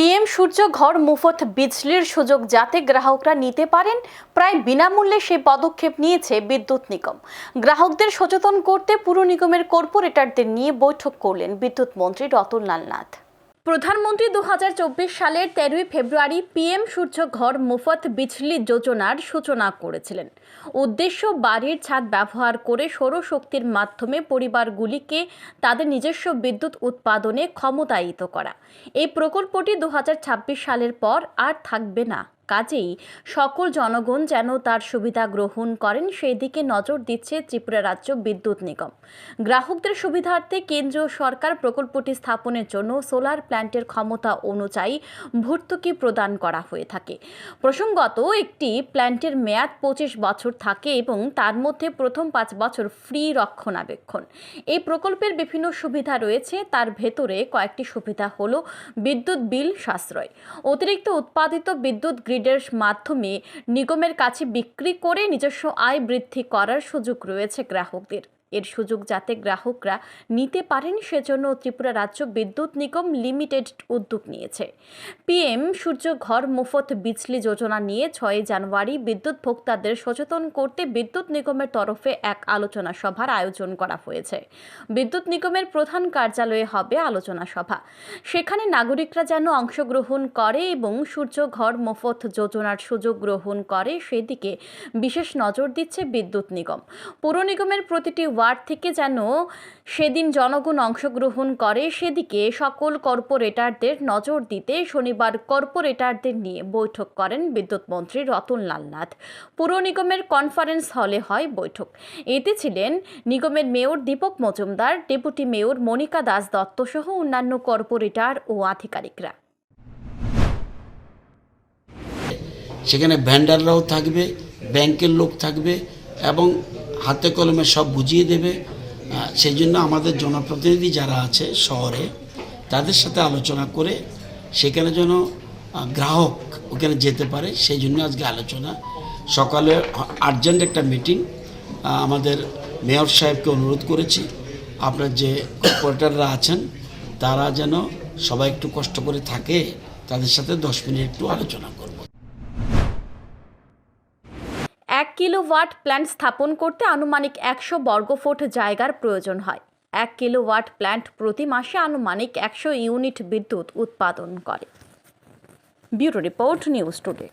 PM সূর্য ঘর মুফত বিজলির সুযোগ যাতে গ্রাহকরা নিতে পারেন, প্রায় বিনামূল্যে সেই পদক্ষেপ নিয়েছে বিদ্যুৎ নিগম। গ্রাহকদের সচেতন করতে পুর নিগমের কর্পোরেটারদের নিয়ে বৈঠক করলেন বিদ্যুৎ মন্ত্রী রতনলাল নাথ। প্রধানমন্ত্রী দু হাজার চব্বিশ সালের তেরোই ফেব্রুয়ারি পিএম সূর্য ঘর মুফত বিজলি যোজনার সূচনা করেছিলেন। উদ্দেশ্য বাড়ির ছাদ ব্যবহার করে সৌরশক্তির মাধ্যমে পরিবারগুলিকে তাদের নিজস্ব বিদ্যুৎ উৎপাদনে ক্ষমতায়িত করা। এই প্রকল্পটি দু হাজার ছাব্বিশ সালের পর আর থাকবে না। কাজেই সকল জনগণ যেন তার সুবিধা গ্রহণ করেন সেই দিকে নজর দিচ্ছে ত্রিপুরা রাজ্য বিদ্যুৎ নিগম। গ্রাহকদের সুবিধার্থে কেন্দ্রীয় সরকার প্রকল্পটি স্থাপনের জন্য সোলার প্ল্যান্টের ক্ষমতা অনুযায়ী ভর্তুকি প্রদান করা হয়ে থাকে। প্রসঙ্গত, একটি প্ল্যান্টের মেয়াদ পঁচিশ বছর থাকে এবং তার মধ্যে প্রথম পাঁচ বছর ফ্রি রক্ষণাবেক্ষণ। এই প্রকল্পের বিভিন্ন সুবিধা রয়েছে, তার ভেতরে কয়েকটি সুবিধা হল বিদ্যুৎ বিল সাশ্রয়, অতিরিক্ত উৎপাদিত বিদ্যুৎ গ্রিডের মাধ্যমে নিগমের কাছে বিক্রি করে নিজস্ব আয় বৃদ্ধি করার সুযোগ রয়েছে গ্রাহকদের। এর সুযোগ যাতে গ্রাহকরা নিতে পারেন সেজন্য ত্রিপুরা রাজ্য বিদ্যুৎ নিগম লিমিটেড উদ্যোগ নিয়েছে। পিএম সূর্য ঘর মুফত বিজলি যোজনা নিয়ে ছয় জানুয়ারি বিদ্যুৎ ভোক্তাদের সচেতন করতে বিদ্যুৎ নিগমের তরফে এক আলোচনা সভার আয়োজন করা হয়েছে। বিদ্যুৎ নিগমের প্রধান কার্যালয়ে হবে আলোচনা সভা। সেখানে নাগরিকরা যেন অংশগ্রহণ করে এবং সূর্য ঘর মুফত যোজনার সুযোগ গ্রহণ করে, সেদিকে বিশেষ নজর দিচ্ছে বিদ্যুৎ নিগম। পুর নিগমের প্রতিটি ওয়ার্ড থেকে যেন সেদিন জনগণ অংশগ্রহণ করে, সেদিকে সকল কর্পোরেটরদের নজর দিতে শনিবার কর্পোরেটরদের নিয়ে বৈঠক করেন বিদ্যুৎ মন্ত্রী রতনলাল নাথ। পুর নিগমের কনফারেন্স হলে হয় বৈঠক। এতে ছিলেন নিগমের mayor Dipak Majumdar, deputy mayor Monika Das Dutta সহ অন্যান্য কর্পোরেটর ও আধিকারিকরা। সেখানে ভ্যান্ডাররাও থাকবে, ব্যাংকের লোক থাকবে এবং হাতে কলমে সব বুঝিয়ে দেবে। সেই জন্য আমাদের জনপ্রতিনিধি যারা আছে শহরে, তাদের সাথে আলোচনা করে সেখানে যেন গ্রাহক ওখানে যেতে পারে, সেই জন্য আজকে আলোচনা। সকালে আর্জেন্ট একটা মিটিং আমাদের মেয়র সাহেবকে অনুরোধ করেছি। আপনার যে কর্পোরেটররা আছেন, তারা যেন সবাই একটু কষ্ট করে থাকে, তাদের সাথে দশ মিনিট একটু আলোচনা করব এক কিলোওয়াট প্ল্যান্ট স্থাপন করতে আনুমানিক একশো বর্গফুট জায়গার প্রয়োজন হয়। এক কিলোওয়াট প্ল্যান্ট প্রতি মাসে আনুমানিক একশো ইউনিট বিদ্যুৎ উৎপাদন করে। Bureau report news today.